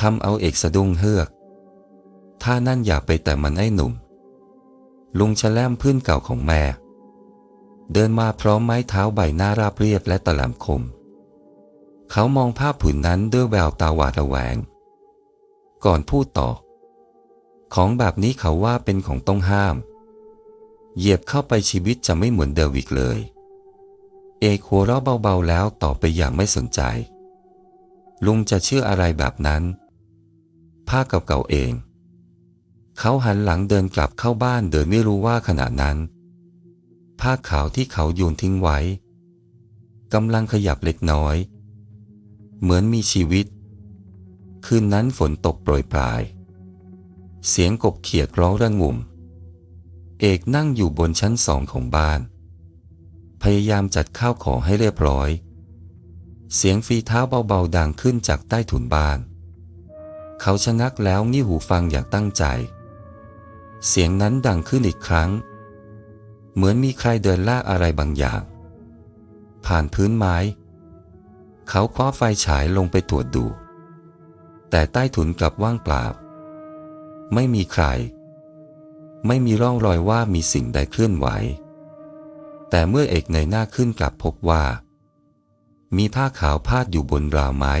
ทำเอาเอกสะดุ้งเฮือก ถ้านั่นอย่าไปแต่มันไอ้หนุ่ม ลุงชะแลมพื้นเก่าของแม่ เดินมาพร้อมไม้เท้าใบหน้าราบเรียบและตะหลมคม เขามองภาพผืนนั้นด้วยแววตาหวาดระแวง ก่อนพูดต่อ ของแบบนี้เขาว่าเป็นของต้องห้าม เหยียบเข้าไปชีวิตจะไม่เหมือนเดิมอีกเลย เอกหัวเราะเบาๆแล้วตอบไปอย่างไม่สนใจลุงจะเชื่ออะไรแบบนั้น ผ้าเก่าๆเอง เขาหันหลังเดินกลับเข้าบ้านโดยไม่รู้ว่าขณะนั้น ผ้าขาวที่เขาโยนทิ้งไว้กำลังขยับเล็กน้อย เหมือนมีชีวิต คืนนั้นฝนตกโปรยปลาย เสียงกบเขียดร้องระงุ่ม เอกนั่งอยู่บนชั้นสองของบ้าน พยายามจัดข้าวของให้เรียบร้อย เสียงฝีเท้าเบาๆดังขึ้นจากใต้ถุนบ้าน เขาชะงักแล้วงี่หูฟังอย่างตั้งใจ เสียงนั้นดังขึ้นอีกครั้ง เหมือนมีใครเดินลากอะไรบางอย่าง ผ่านพื้นไม้ เขาคว้าไฟฉายลงไปตรวจดู แต่ใต้ถุนกลับว่างเปล่า ไม่มีใคร ไม่มีร่องรอยว่ามีสิ่งใดเคลื่อนไหว แต่เมื่อเอกในหน้าขึ้นกลับพบว่า มีผ้าขาวพาดอยู่บนราวไม้